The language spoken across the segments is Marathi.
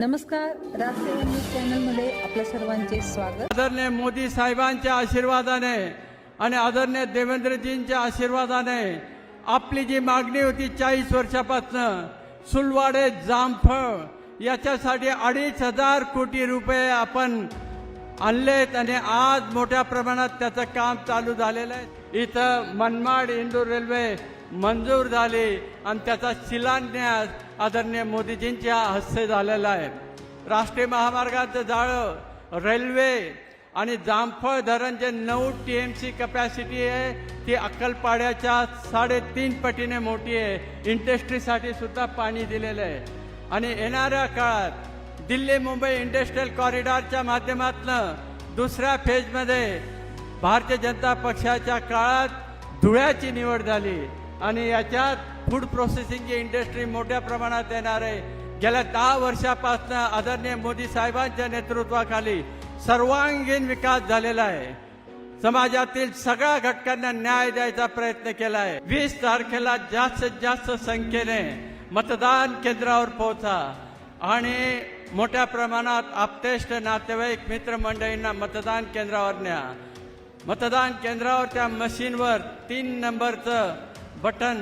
नमस्कार राजसेवा न्यूज चॅनलमध्ये आपल्या सर्वांचे स्वागत. आदरणीय मोदी साहेबांच्या आशीर्वादाने आणि आदरणीय देवेंद्रजींच्या आशीर्वादाने आपली जी मागणी होती चाळीस वर्षापासनं सुलवाडे जामफळ याच्यासाठी अडीच हजार कोटी रुपये आपण आणलेत आणि आज मोठ्या प्रमाणात त्याचं काम चालू झालेलं आहे. इथं मनमाड इंदूर रेल्वे मंजूर झाली आणि त्याचा शिलान्यास आदरणीय मोदीजींच्या हस्ते झालेला आहे. राष्ट्रीय महामार्गाचं जाळं रेल्वे आणि जामफळ धरण जे नऊ टी एम सी कपॅसिटी आहे ती अक्कलपाड्याच्या साडेतीन पटीने मोठी आहे. इंडस्ट्रीसाठी सुद्धा पाणी दिलेलं आहे. आणि येणाऱ्या काळात दिल्ली मुंबई इंडस्ट्रीयल कॉरिडॉरच्या माध्यमातून दुसऱ्या फेजमध्ये भारतीय जनता पक्षाच्या काळात धुळ्याची निवड झाली आणि याच्यात फूड प्रोसेसिंगची इंडस्ट्री मोठ्या प्रमाणात येणार आहे. गेल्या दहा वर्षापासून आदरणीय मोदी साहेबांच्या नेतृत्वाखाली सर्वांगीण विकास झालेला आहे. समाजातील सगळ्या घटकांना न्याय द्यायचा प्रयत्न केला आहे. वीस तारखेला जास्तीत जास्त संख्येने मतदान केंद्रावर पोहोचा आणि मोठ्या प्रमाणात आपतेष्ट नातेवाईक मित्रमंडळींना मतदान केंद्रावर न्या. मतदान केंद्रावर त्या मशीनवर तीन नंबरचं बटन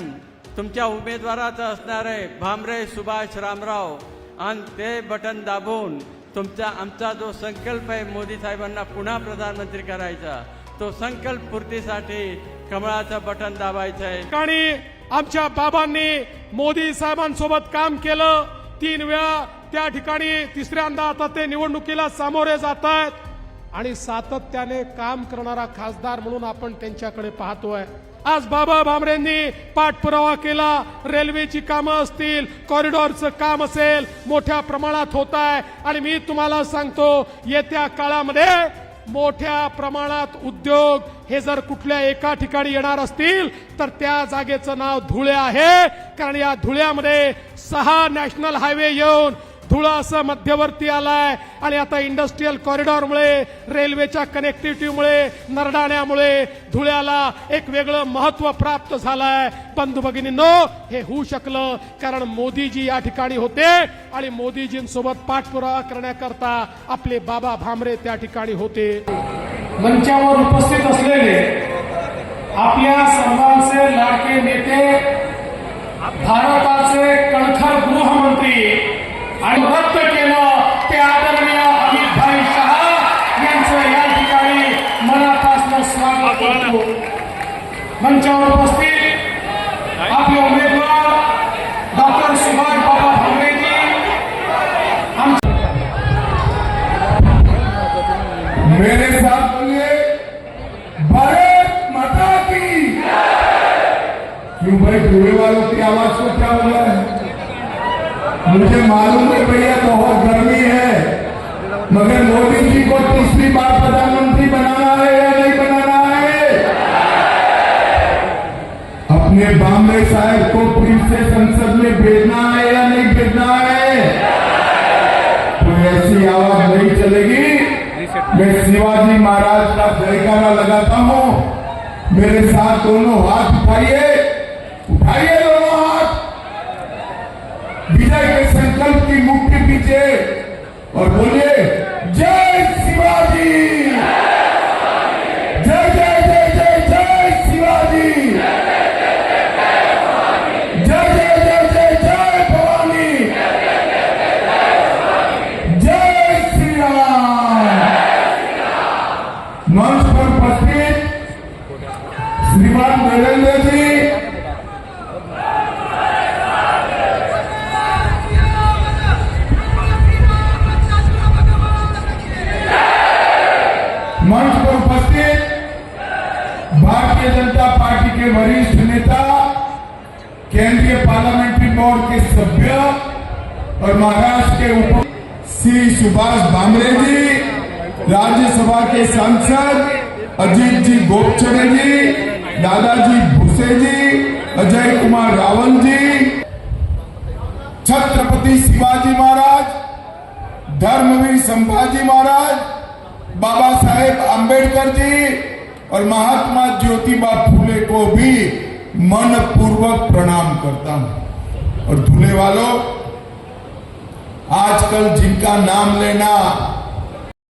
तुमच्या उमेदवाराचं असणार आहे. भामरे सुभाष रामराव. आणि ते बटन दाबून तुमचा आमचा जो संकल्प आहे मोदी साहेबांना पुन्हा प्रधानमंत्री करायचा. तो संकल्प पूर्तीसाठी कमळाचं बटन दाबायचं आहे. आणि आमच्या बाबांनी मोदी साहेबांसोबत काम केलं. तीन वेळा त्या ठिकाणी तिसऱ्यांदा आता ते निवडणुकीला सामोरे जात आहेत. आणि सातत्याने काम करणारा खासदार म्हणून आपण त्यांच्याकडे पाहतोय. आज बाबा भामरेंनी पाठपुरावा केला. रेल्वेची कामं असतील कॉरिडॉरचं काम असेल मोठ्या प्रमाणात होत आहे आणि मी तुम्हाला सांगतो येत्या काळामध्ये मोठ्या प्रमाणात उद्योग हे जर कुठल्या एका ठिकाणी येणार असतील तर त्या जागेचं नाव धुळे आहे. कारण या धुळ्यामध्ये सहा नॅशनल हायवे येऊन धुळा असं मध्यवर्ती आलाय. आणि आता इंडस्ट्रीयल कॉरिडॉरमुळे रेल्वेच्या कनेक्टिव्हिटीमुळे नरडाण्यामुळे धुळ्याला एक वेगळं महत्त्व प्राप्त झालंय. बंधू भगिनींनो हे होऊ शकलं कारण मोदीजी या ठिकाणी होते आणि मोदीजींसोबत पाठपुरावा करण्याकरता आपले बाबा भामरे त्या ठिकाणी होते. मंचावर उपस्थित असलेले आपल्या सर्वांचे लाडके नेते भारताचे कणखर गृहमंत्री आणि रद्द केलं. ते आदरणीय अमित भाई शहा यांचं या ठिकाणी मनापासून स्वागत करतो. मंचावर उपस्थित आपले उमेदवार डॉक्टर सुभाष बाबा भांगरेजी. मेरे साथ भारत माता की। क्यों भाई पूरे वालों की आवाज को क्या बोला है? मुझे मालूम है भैया, बहुत गर्मी है। मगर मोदी जी को तीसरी बार प्रधानमंत्री बनाना है या नहीं बनाना है? अपने बामरे साहब को फिर से संसद में भेजना है या नहीं भेजना है? कोई ऐसी आवाज़ नहीं चलेगी। मैं शिवाजी महाराज का जयकारा लगाता हूँ। मेरे साथ दोनों हाथ उठाइए। उठाइए दोनों हाथ विजय संकल्प की मुक्ति पीछे और बोलिए, जय शिवाजी। जय जय जय जय जय शिवाजी। जय जय जय जय जय भवानी। जय श्री राम मंच पर उपस्थित श्रीमान नरेंद्र जी। भारतीय जनता पार्टी के वरिष्ठ नेता, केंद्रीय पार्लियामेंट्री बोर्ड के सभ्य और महाराष्ट्र के उप श्री सुभाष भामरे जी, राज्यसभा के सांसद अजीत जी गोपचड़े जी, दादाजी भूसे जी, अजय कुमार रावल जी, छत्रपति शिवाजी महाराज, धर्मवीर संभाजी महाराज, बाबा साहेब आम्बेडकर जी और महात्मा ज्योतिबा फूले को भी मन पूर्वक प्रणाम करता हूँ। और धुले वालों, आजकल जिनका नाम लेना